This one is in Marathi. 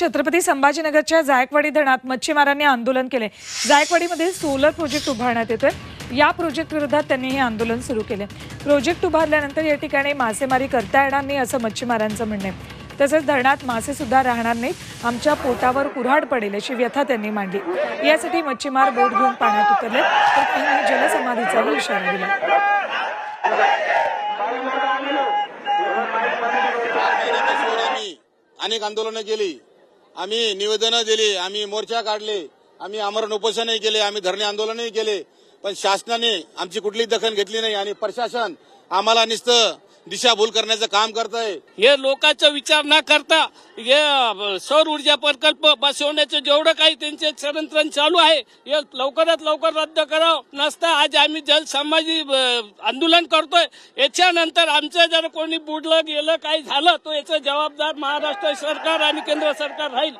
छत्रपती संभाजीनगरच्या जायकवाडी धरणात मच्छीमारांनी आंदोलन केले. जायकवाडीमध्ये सोलर प्रोजेक्ट उभारण्यात येतोय. या प्रोजेक्ट विरोधात त्यांनी हे आंदोलन सुरू केले. प्रोजेक्ट उभारल्यानंतर या ठिकाणी मासेमारी करता येणार नाही असं मच्छीमारांचं म्हणणं आहे. तसंच धरणात मासे सुद्धा राहणार नाहीत. आमच्या पोटावर कुऱ्हाड पडेल अशी व्यथा त्यांनी मांडली. यासाठी मच्छीमार बोट घेऊन पाण्यात उतरले. तर त्यांनी जलसमाधीचाही इशारा दिला. अनेक आंदोलनं केली. आम्ही निवेदनं दिली आम्ही मोर्चा काढले आम्ही आमरण उपोषणही केले आम्ही धरणे आंदोलनही केले. पण शासनाने आमची कुठलीच दखल घेतली नाही आणि प्रशासन आम्हाला नुसतं दिशाभूल करण्याचं काम करत आहे हे लोकांचा विचार न करता हे सौर ऊर्जा प्रकल्प बसवण्याचं जेवढं काही त्यांचे संरक्षण चालू आहे हे लवकरात लवकर रद्द करावं. नसता आज आम्ही जलसमाजी अ, आंदोलन करतोय. याच्यानंतर आमचं जर कोणी बुडलं गेलं काही झालं तर याचं जबाबदार महाराष्ट्र सरकार आणि केंद्र सरकार राहील.